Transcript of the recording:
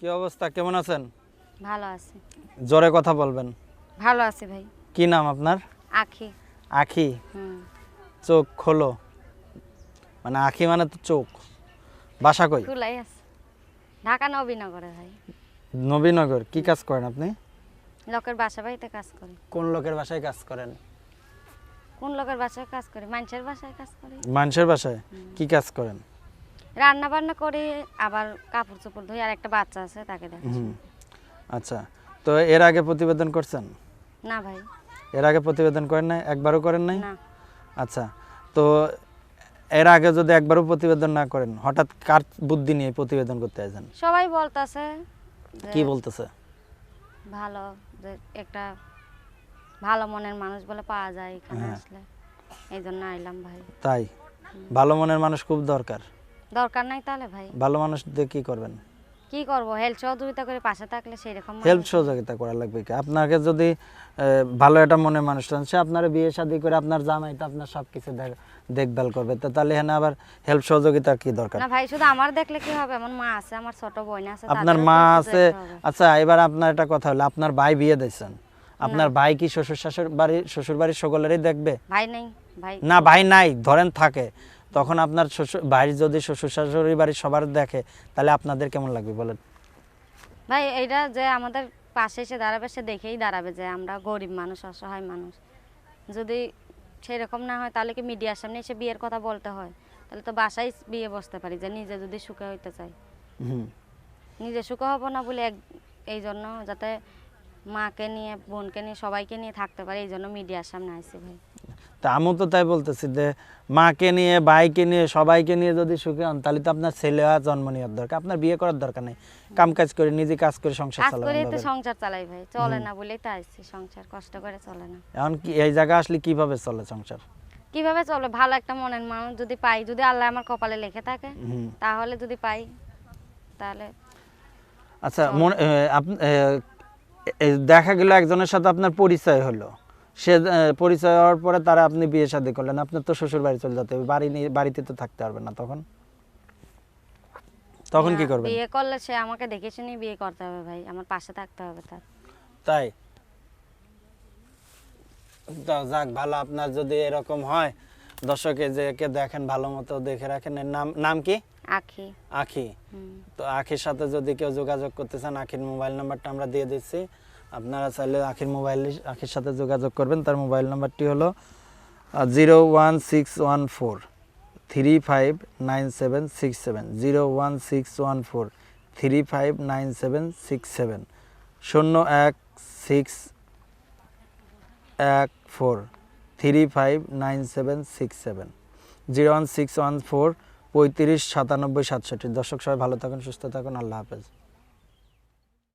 কি অবস্থা? কেমন আছেন? ভালো আছি। জোরে কথা বলবেন। ভালো আছি ভাই। কি নাম আপনার? আখি। আখি? চোখ খোলো। মানে আখি মানে তো চোখ। বাসা কই? খুলাই আছে। ঢাকা নবীনগরে ভাই। নবীনগর। কি কাজ করেন আপনি? লোকের বাসা বাড়িতে কাজ করি। কোন লোকের বাসায় কাজ করেন? কোন লোকের বাসায় কাজ করি? মানুষের বাসায় কাজ করি। মানুষের বাসায়? কি কাজ করেন? রান্না বান্না করি আবার কাপড় চোপড় ধুই আর একটা বাচ্চা আছে তাকে দেখ হুম আচ্ছা তো এর আগে প্রতিবেদন করছেন? না ভাই। এর আগে প্রতিবেদন করেন নাই? একবারও করেন নাই? না। আচ্ছা তো এর আগে যদি একবারও প্রতিবেদন না করেন হঠাৎ কার বুদ্ধি নিয়ে প্রতিবেদন করতে আসেন? সবাই বলতাছে কি বলতেছে? ভালো যে একটা ভালো মনের মানুষ বলে পাওয়া যায় এখানে হ্যাঁ। আসলে। এই জন্য আইলাম ভাই। তাই? ভালো মনের মানুষ খুব দরকার। দরকার নাই তাহলে ভাই। ভালো মানুষ দিয়ে কি করবেন? কি করব? হেল্প সহযোগিতা করে পাশে থাকলে সেই রকম হেল্প সহযোগিতা করা লাগবে কি? আপনাকে যদি ভালো একটা মনের মানুষ সে আপনার বিয়ে শাদী করে আপনার জামাই তো আপনার সব কিছু দেখভাল করবে। তো তাহলে এখানে আবার হেল্প সহযোগিতার কি দরকার? না ভাই শুধু আমার দেখলে কি হবে? আমার মা আছে আমার ছোট বোন আছে আপনার মা আছে। আচ্ছা এবার আপনার একটা কথা হলো আপনার ভাই বিয়ে দিয়েছেন। আপনার ভাই কি শ্বশুর শাশুর বাড়ি শ্বশুর বাড়ির সকলেরই দেখবে? ভাই নেই ভাই। না ভাই নাই ধরেন থাকে। তখন আপনার শ্বশুর ভাই যদি শ্বশুর শাশুড়ি বাড়ির সবার দেখে তাহলে আপনাদের কেমন লাগবে বলেন? ভাই এইটা যে আমাদের পাশে এসে দাঁড়াবে সে দেখেই দাঁড়াবে যে আমরা গরিব মানুষ অসহায় মানুষ। যদি সেরকম না হয় তাহলে কি মিডিয়ার সামনে এসে বিয়ের কথা বলতে হয়? তাহলে তো বাসায় বিয়ে বসতে পারি যে নিজে যদি সুখে হইতে চাই। নিজে সুখে হব না বলে এক এই জন্য যাতে মাকে নিয়ে বোনকে নিয়ে সবাইকে নিয়ে থাকতে পারি এই জন্য মিডিয়ার সামনে আসছি ভাই। তা আমি তো তাই বলতেছি যে মাকে নিয়ে ভাইকে নিয়ে সবাইকে নিয়ে যদি সুখী হন তাহলে তো আপনার ছেলে আর জন্ম নেওয়ার দরকার। আপনার বিয়ে করার দরকার নেই। কাম কাজ করে নিজে কাজ করে সংসার চালাবেন তো সংসার চালাই ভাই চলে না বলেই তো আসছি সংসার কষ্ট করে চলে না। এখন কি এই জায়গা আসলে কীভাবে চলে সংসার? কীভাবে চলে? ভালো একটা মনের মানুষ যদি পাই যদি আল্লাহ আমার কপালে লিখে থাকে তাহলে যদি পাই তাহলে আচ্ছা মনে দেখা গেল একজনের সাথে আপনার পরিচয় হলো। সে পরিচয় হওয়ার পরে তারা আপনি বিয়ে শাদী করলেন। আপনার তো শ্বশুর বাড়ি চলে যেতে হবে বাড়ি নিয়ে বাড়িতে তো থাকতে পারবেন না তখন। তখন কি করবেন? বিয়ে করলে সে আমাকে দেখে শুনে বিয়ে করতে হবে ভাই আমার পাশে থাকতে হবে তার। তাই? যাক ভালো আপনার যদি এরকম হয় দর্শকে যে কে দেখেন ভালো মতো দেখে রাখেন। এর নাম নাম কি? আখি। আখি। তো আখির সাথে যদি কেউ যোগাযোগ করতে চান আখির মোবাইল নাম্বারটা আমরা দিয়ে দিচ্ছি। আপনারা চাইলে আখির মোবাইল, আখির সাথে যোগাযোগ করবেন। তার মোবাইল নাম্বারটি হলো zero one six one four three five nine seven six seven. Zero one six one four three five nine seven six seven. শূন্য এক সিক্স এক four three five nine seven six seven. Zero one six one four পঁয়ত্রিশ সাতানব্বই সাতষট্টি। দর্শক সবাই ভালো থাকুন, সুস্থ থাকুন। আল্লাহ হাফেজ।